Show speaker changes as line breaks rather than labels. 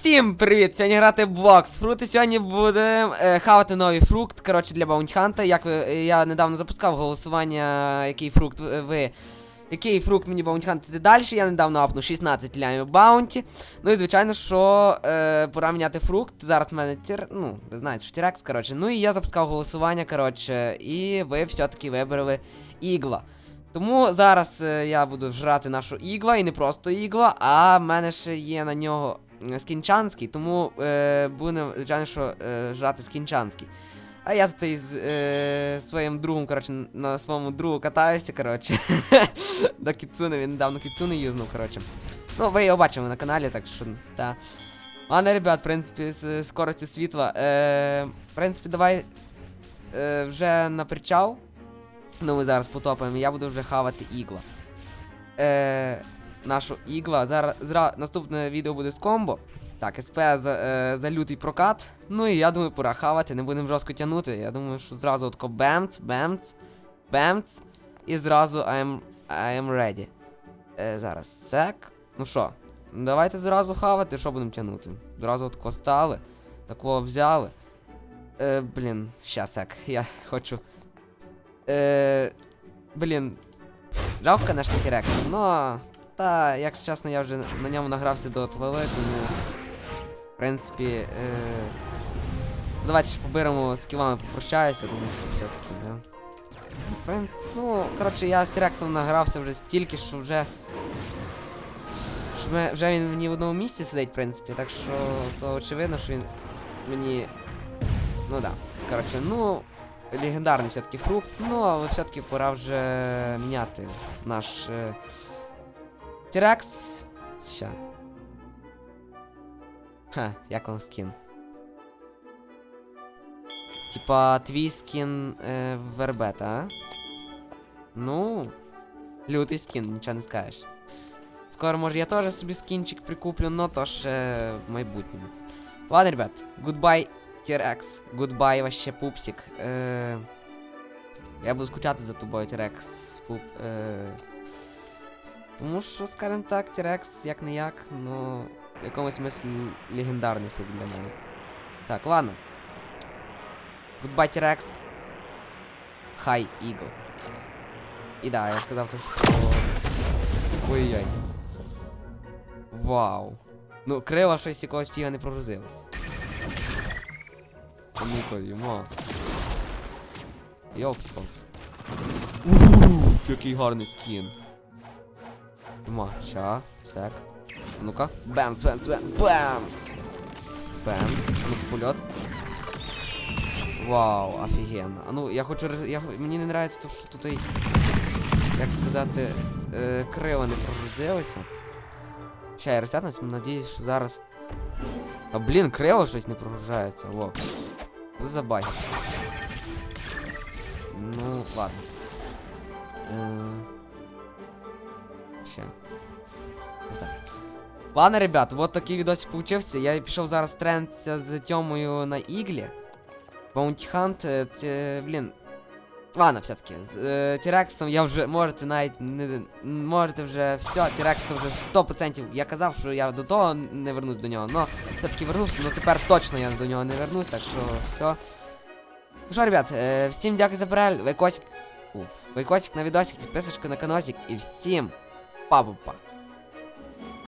Всім привіт! Сьогодні грати в Fruit і сьогодні будемо е, хавати новий фрукт. Коротше, для Баунтханта. Як ви, е, я недавно запускав голосування, який фрукт ви-. Який фрукт мені баунтхантити далі. Я недавно апнув 16 лямів баунті. Ну і звичайно, що е, пора міняти фрукт. Зараз в мене тір. Ну, ви знаєте, що тірекс, коротше. Ну і я запускав голосування, коротше, і ви все-таки вибрали ігла. Тому зараз е, я буду жрати нашу ігла, і не просто ігла, а в мене ще є на нього е, скінчанський, тому е, будемо, звичайно, що е, жрати скінчанський. А я тут із е, своїм другом, коротше, на своєму другу катаюся, коротше. До Кіцуни, він недавно Кіцуни юзнув, коротше. Ну, ви його бачили на каналі, так що, та. Ладно, ребят, в принципі, з скоростю світла. Е, в принципі, давай е, вже на причал. Ну, ми зараз потопаємо, я буду вже хавати ігла. Е, нашу ігла. Зараз зра, наступне відео буде з комбо. Так, СП за, е, за лютий прокат. Ну і я думаю, пора хавати, не будемо жорстко тягнути. Я думаю, що зразу отко бемц, бемц, бемц. І зразу I am, I am ready. Е, зараз сек. Ну що, давайте зразу хавати, що будемо тягнути. Зразу отко стали. Такого взяли. Е, блін, щас сек. Я хочу. Е, блін. Жалко, конечно, Тірекс, но. Та, якщо чесно, я вже на ньому награвся до отвали, тому. В принципі. Е, давайте ж поберемо з кілами попрощаюся, тому що все-таки, да. Ну, коротше, я з Тірексом награвся вже стільки, що вже. що ми- вже він мені в одному місці сидить, в принципі, так що то очевидно, що він мені. Ну да. Коротше, ну. Легендарний все-таки фрукт, ну але все-таки пора вже міняти наш. Е... Тірекс. Ща. Ха, як вам скін? Типа твій скін е, вербета, а? Ну. Лютий скін, нічого не скажеш. Скоро, може, я теж собі скінчик прикуплю, но то ще в майбутньому. Ладно, ребят, goodbye, T-Rex. Goodbye, вообще пупсик. Е, я буду скучати за тобою, T-Rex. Пуп, е, тому що, скажем так, T-Rex як не як, ну, в якомусь смислі легендарний фрукт для мене. Так, ладно. Goodbye, T-Rex. Хай, Eagle. І да, я сказав то, що... Ой-ой. Вау. Ну, крила щось якогось фіга не прогрузилось. А ну-ка, йома. йолки палки Ууу, який гарний скін. Йома, ща, сек. Ну-ка. Бемц, бемц, бемц, бемц. А Ну-ка, польот. Вау, офігенно. А ну, я хочу я... Мені не нравится то, що тут, і, як сказати, е, крила не прогрузилися. Ща я розтягнусь, надіюсь, що зараз. Та блін, криво щось не прогружається, во. Що за? Ну, ладно. Е, Ще. Отак. Ладно, ребят, вот такий відосик получився. Я пішов зараз трендся з Тьомою на іглі. Hunt, е, це, блін. Ладно, все-таки. З е, Тірексом я вже можете навіть не можете вже все, Тірекс то вже 100%. Я казав, що я до того не вернусь до нього, но все-таки вернувся, но тепер точно я до нього не вернусь, так що все. Ну що, ребят, е, всім дякую за перегляд. Лайкосик. Уф. Лайкосик на відосик, підписочка на каналчик і всім 爸爸吧